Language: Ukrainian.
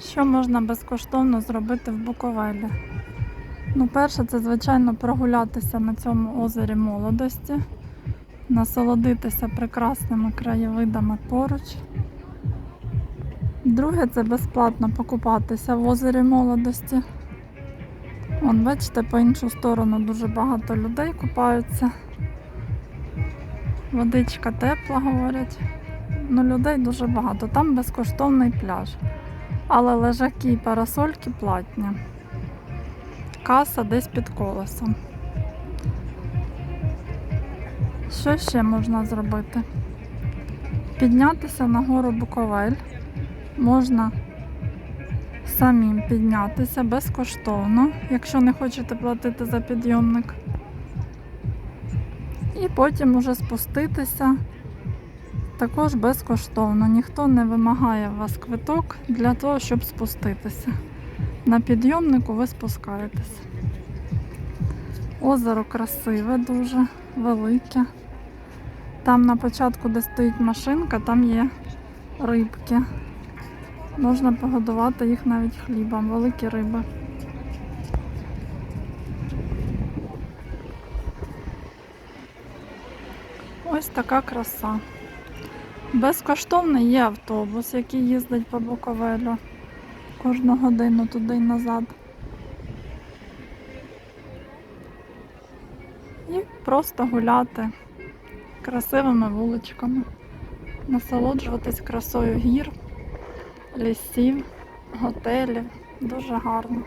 Що можна безкоштовно зробити в Буковелі? Ну, перше, це, звичайно, прогулятися на цьому озері молодості, насолодитися прекрасними краєвидами поруч. Друге, це безплатно покупатися в озері молодості. Вон, бачите, по іншу сторону дуже багато людей купаються. Водичка тепла, говорять. Ну, людей дуже багато. Там безкоштовний пляж. Але лежаки і парасольки платні. Каса десь під колесом. Що ще можна зробити? Піднятися на гору Буковель. Можна самим піднятися безкоштовно, якщо не хочете платити за підйомник. І потім уже спуститися також безкоштовно. Ніхто не вимагає у вас квиток для того, щоб спуститися. На підйомнику ви спускаєтесь. Озеро красиве, дуже велике. Там на початку, де стоїть машинка, там є рибки. Можна погодувати їх навіть хлібом, великі риби. Ось така краса. Безкоштовний є автобус, який їздить по Буковелю кожну годину туди й назад. І просто гуляти красивими вуличками, насолоджуватись красою гір, лісів, готелів. Дуже гарно.